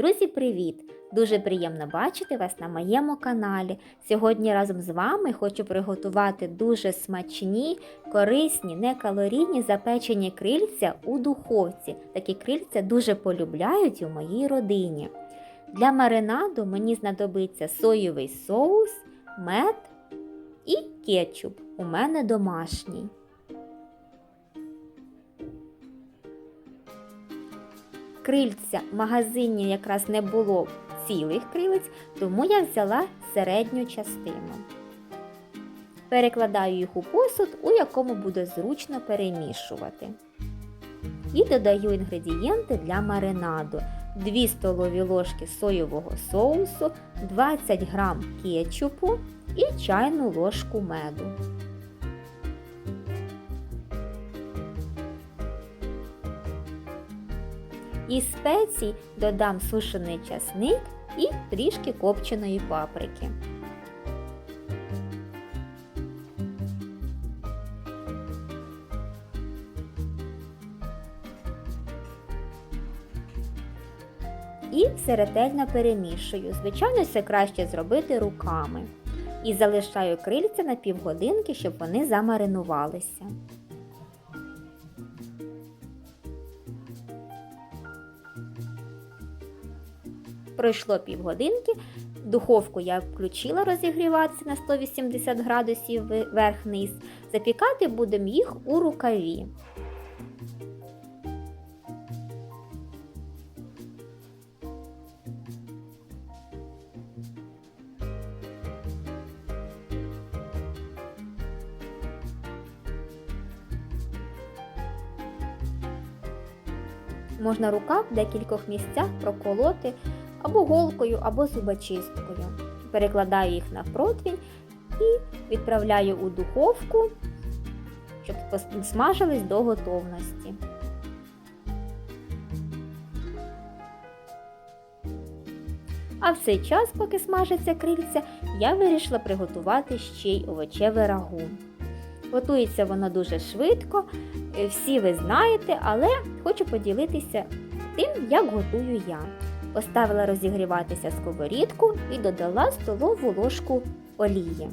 Друзі, привіт! Дуже приємно бачити вас на моєму каналі. Сьогодні разом з вами хочу приготувати дуже смачні, корисні, некалорійні запечені крильця у духовці. Такі крильця дуже полюбляють у моїй родині. Для маринаду мені знадобиться соєвий соус, мед і кетчуп. У мене домашній. Крильця в магазині якраз не було цілих крилець, тому я взяла середню частину. Перекладаю їх у посуд, у якому буде зручно перемішувати. І додаю інгредієнти для маринаду: 2 столові ложки соєвого соусу, 20 г кетчупу і чайну ложку меду. Із спецій додам сушений часник і трішки копченої паприки. І все ретельно перемішую. Звичайно, все краще зробити руками. І залишаю крильця на півгодинки, щоб вони замаринувалися. Пройшло півгодинки, духовку я включила розігріватися на 180 градусів верх-низ. Запікати будемо їх у рукаві. Можна рукав в декількох місцях проколоти або голкою, або зубочисткою. Перекладаю їх на противень і відправляю у духовку, щоб смажились до готовності. А в цей час, поки смажаться крильця, я вирішила приготувати ще й овочеве рагу. Готується воно дуже швидко, всі ви знаєте, але хочу поділитися тим, як готую я. Поставила розігріватися сковорідку і додала столову ложку олії.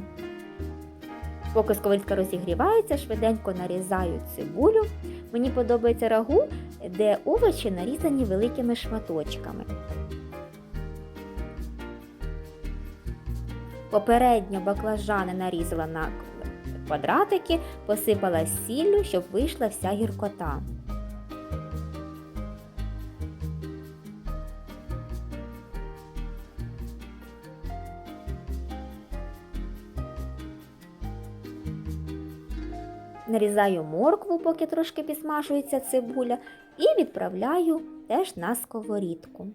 Поки сковорідка розігрівається, швиденько нарізаю цибулю. Мені подобається рагу, де овочі нарізані великими шматочками. Попередньо баклажани нарізала на квадратики, посипала сіллю, щоб вийшла вся гіркота. Нарізаю моркву, поки трошки підсмажується цибуля, і відправляю теж на сковорідку.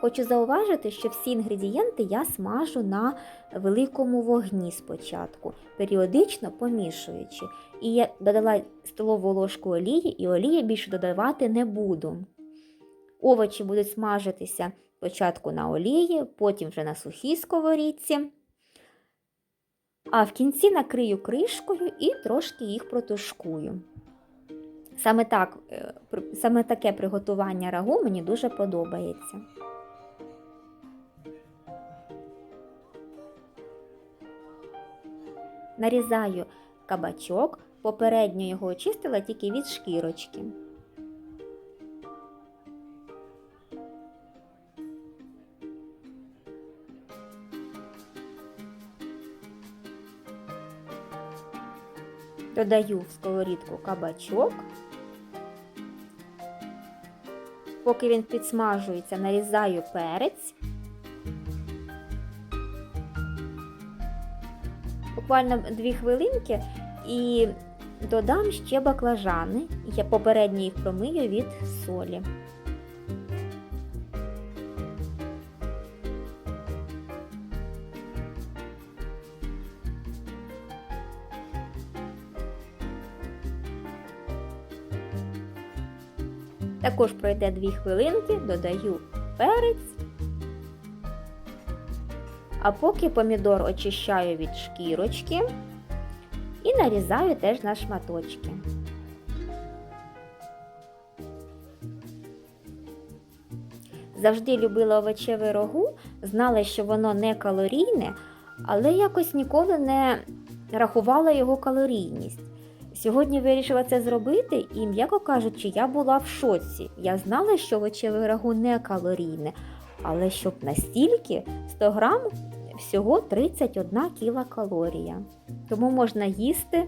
Хочу зауважити, що всі інгредієнти я смажу на великому вогні спочатку, періодично помішуючи. І я додала столову ложку олії, і олії більше додавати не буду. Овочі будуть смажитися спочатку на олії, потім вже на сухій сковорідці. А в кінці накрию кришкою і трошки їх протушкую. Саме, так, саме таке приготування рагу мені дуже подобається. Нарізаю кабачок, попередньо його очистила тільки від шкірочки. Додаю в сковорідку кабачок. Поки він підсмажується, нарізаю перець. Буквально 2 хвилинки і додам ще баклажани. Я попередньо їх промию від солі. Також пройде 2 хвилинки, додаю перець. А поки помідор очищаю від шкірочки і нарізаю теж на шматочки. завжди любила овочеве рагу, знала, що воно не калорійне, але якось ніколи не рахувала його калорійність. Сьогодні вирішила це зробити, і, м'яко кажучи, я була в шоці. Я знала, що овочеве рагу не калорійне, але щоб настільки 100 грам всього 31 кілокалорія. Тому можна їсти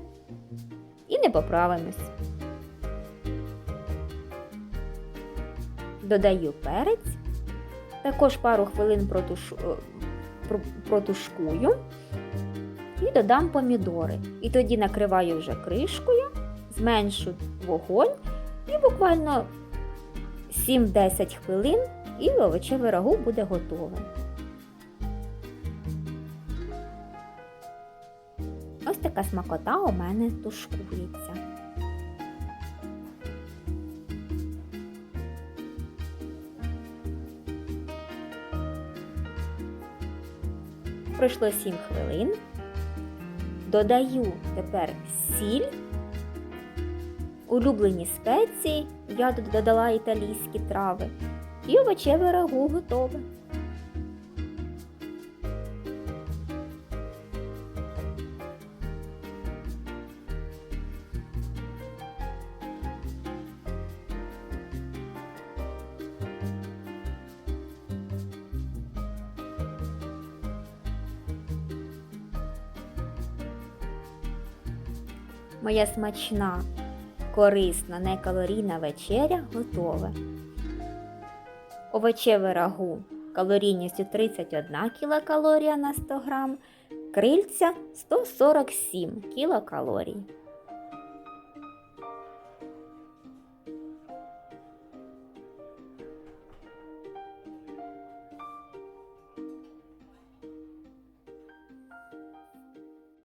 і не поправимось. Додаю перець, також пару хвилин протушу, е, протушкую і додам помідори. І тоді накриваю вже кришкою, зменшу вогонь і буквально 7-10 хвилин і овочеве рагу буде готове. Ось така смакота у мене тушкується. Пройшло 7 хвилин. Додаю тепер сіль, улюблені спеції, я додала італійські трави, і овочеве рагу готове. Моя смачна, корисна, некалорійна вечеря готова. Овочеве рагу калорійністю 31 кілокалорія на 100 грам, крильця 147 кілокалорій.